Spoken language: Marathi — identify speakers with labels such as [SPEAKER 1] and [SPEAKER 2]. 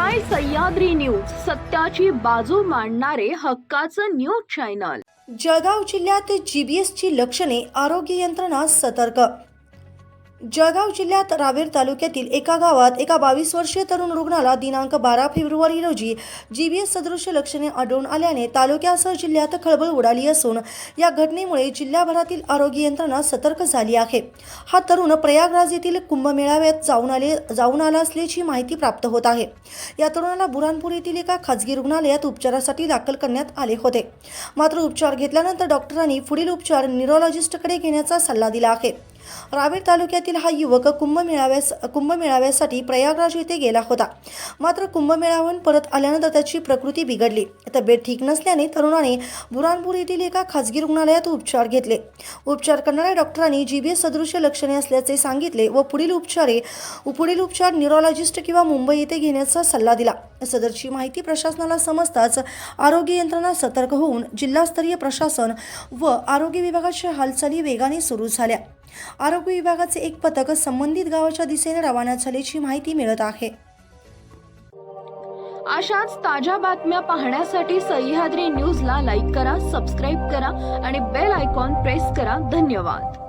[SPEAKER 1] पाहताय सह्याद्री न्यूज सत्याची बाजू मांडणारे हक्काचं न्यूज चॅनल
[SPEAKER 2] जळगाव जिल्ह्यात जीबीएसची लक्षणे आरोग्य यंत्रणा सतर्क जळगाव जिल्ह्यात रावेर तालुक्यातील एका गावात एका बावीस वर्षीय तरुण रुग्णाला दिनांक बारा फेब्रुवारी रोजी जी वी एस सदृश लक्षणे आढळून आल्याने तालुक्यासह जिल्ह्यात खळबळ उडाली असून या घटनेमुळे जिल्ह्याभरातील आरोग्य यंत्रणा सतर्क झाली आहे. हा तरुण प्रयागराज येथील कुंभमेळाव्यात जाऊन आले जाऊन आला असल्याची माहिती प्राप्त होत आहे. या तरुणाला बुरानपूर येथील एका खाजगी रुग्णालयात उपचारासाठी दाखल करण्यात आले होते. मात्र उपचार घेतल्यानंतर डॉक्टरांनी पुढील उपचार न्यूरोलॉजिस्टकडे घेण्याचा सल्ला दिला आहे. रावेर तालुक्यातील हा युवक कुंभमेळाव्यास कुंभमेळाव्यासाठी प्रयागराज येथे गेला होता. मात्र कुंभमेळावून परत आल्यानंतर त्याची प्रकृती बिघडली. तब्येत ठीक नसल्याने तरुणाने बुरानपूर येथील एका खाजगी रुग्णालयात उपचार घेतले. उपचार करणाऱ्या डॉक्टरांनी जीबीएस सदृश्य लक्षणे असल्याचे सांगितले व पुढील उपचारे पुढील उपचार न्यूरोलॉजिस्ट किंवा मुंबई येथे घेण्याचा सल्ला दिला. सदरची माहिती प्रशासनाला समजताच आरोग्य यंत्रणा सतर्क होऊन जिल्हास्तरीय प्रशासन व आरोग्य विभागाच्या हालचाली वेगाने सुरू झाल्या. आरोग्य विभागाचे एक पथक संबंधित गावाच्या दिशेने रवाना झाल्याची माहिती मिळत आहे.
[SPEAKER 1] अशाच ताज्या बातम्या पाहण्यासाठी सह्याद्री न्यूजला लाईक करा सबस्क्राईब करा आणि बेल आयकॉन प्रेस करा. धन्यवाद.